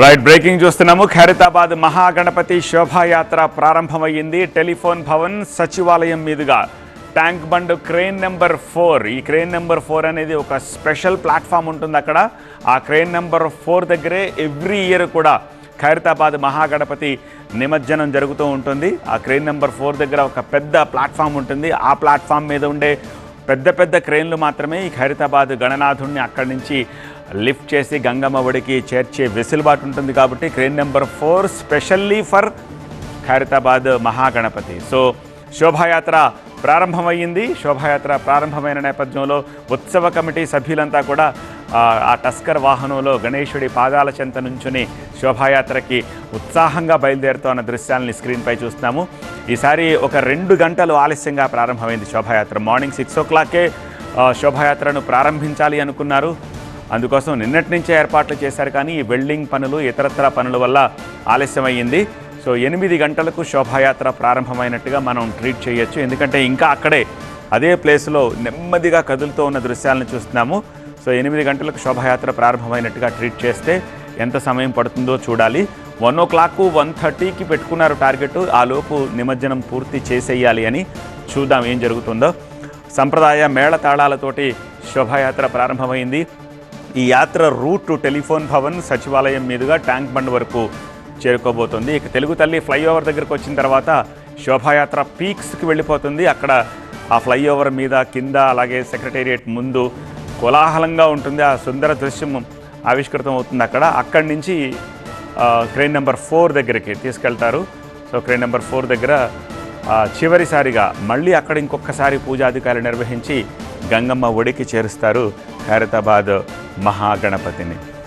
Right breaking చూస్తున్నాము ఖైరతాబాద్ మహాగణపతి శోభాయాత్ర ప్రారంభమయ్యింది. Telephone Bhavan సచివాలయం మీదుగా. Tank Bund crane number four. ఈ క్రెయిన్ నెంబర్ ఫోర్ అనేది ఒక స్పెషల్ ప్లాట్ఫామ్ ఉంటుంది అక్కడ. ఆ క్రెయిన్ నెంబర్ ఫోర్ దగ్గరే ఎవ్రీ ఇయర్ కూడా ఖైరతాబాద్ మహాగణపతి నిమజ్జనం జరుగుతూ ఉంటుంది. ఆ క్రెయిన్ నెంబర్ ఫోర్ దగ్గర ఒక పెద్ద ప్లాట్ఫామ్ ఉంటుంది. ఆ ప్లాట్ఫామ్ మీద ఉండే పెద్ద పెద్ద క్రెయిన్లు మాత్రమే ఈ ఖైరతాబాద్ గణనాథుణ్ణి అక్కడి నుంచి లిఫ్ట్ చేసి గంగమ్మ ఒడికి చేర్చే వెసులుబాటు ఉంటుంది కాబట్టి crane number four specially for Khairatabad Mahaganapati. So శోభాయాత్ర ప్రారంభమయ్యింది. శోభాయాత్ర ప్రారంభమైన నేపథ్యంలో ఉత్సవ కమిటీ సభ్యులంతా కూడా ఆ, టస్కర్ వాహనంలో గణేశుడి పాదాల చెంత నుంచుని శోభాయాత్రకి ఉత్సాహంగా బయలుదేరుతున్న దృశ్యాలని స్క్రీన్పై చూస్తున్నాము. ఈసారి ఒక రెండు గంటలు ఆలస్యంగా ప్రారంభమైంది శోభాయాత్ర. మార్నింగ్ సిక్స్ ఓ క్లాకే శోభాయాత్రను ప్రారంభించాలి అనుకున్నారు. అందుకోసం నిన్నటి నుంచే ఏర్పాట్లు చేశారు కానీ ఈ వెల్డింగ్ పనులు ఇతరత్ర పనుల వల్ల ఆలస్యమయ్యింది. సో ఎనిమిది గంటలకు శోభాయాత్ర ప్రారంభమైనట్టుగా మనం ట్రీట్ చేయొచ్చు. ఎందుకంటే ఇంకా అక్కడే అదే ప్లేస్లో నెమ్మదిగా కదులుతూ ఉన్న దృశ్యాలను చూస్తున్నాము. సో ఎనిమిది గంటలకు శోభాయాత్ర ప్రారంభమైనట్టుగా ట్రీట్ చేస్తే ఎంత సమయం పడుతుందో చూడాలి. వన్ ఓ క్లాక్ వన్ థర్టీకి పెట్టుకున్నారు టార్గెట్. ఆ లోపు నిమజ్జనం పూర్తి చేసేయాలి అని చూద్దాం ఏం జరుగుతుందో. సంప్రదాయ మేళ తాళాలతోటి శోభాయాత్ర ప్రారంభమైంది. ఈ యాత్ర రూట్ టెలిఫోన్ భవన్ సచివాలయం మీదుగా ట్యాంక్ బండ్ వరకు చేరుకోబోతుంది. ఇక తెలుగు తల్లి ఫ్లైఓవర్ దగ్గరకు వచ్చిన తర్వాత శోభాయాత్ర పీక్స్కి వెళ్ళిపోతుంది. అక్కడ ఆ ఫ్లైఓవర్ మీద కింద అలాగే సెక్రటేరియట్ ముందు కోలాహలంగా ఉంటుంది. ఆ సుందర దృశ్యం ఆవిష్కృతం అవుతుంది అక్కడ. అక్కడి నుంచి క్రెయిన్ నెంబర్ ఫోర్ దగ్గరికి తీసుకెళ్తారు. సో క్రెయిన్ నెంబర్ ఫోర్ దగ్గర చివరిసారిగా మళ్ళీ అక్కడ ఇంకొకసారి పూజాధికారులు నిర్వహించి గంగమ్మ ఒడికి చేరుస్తారు. ఖైరతాబాద్ ಮಹಾಗಣಪತಿನಿ.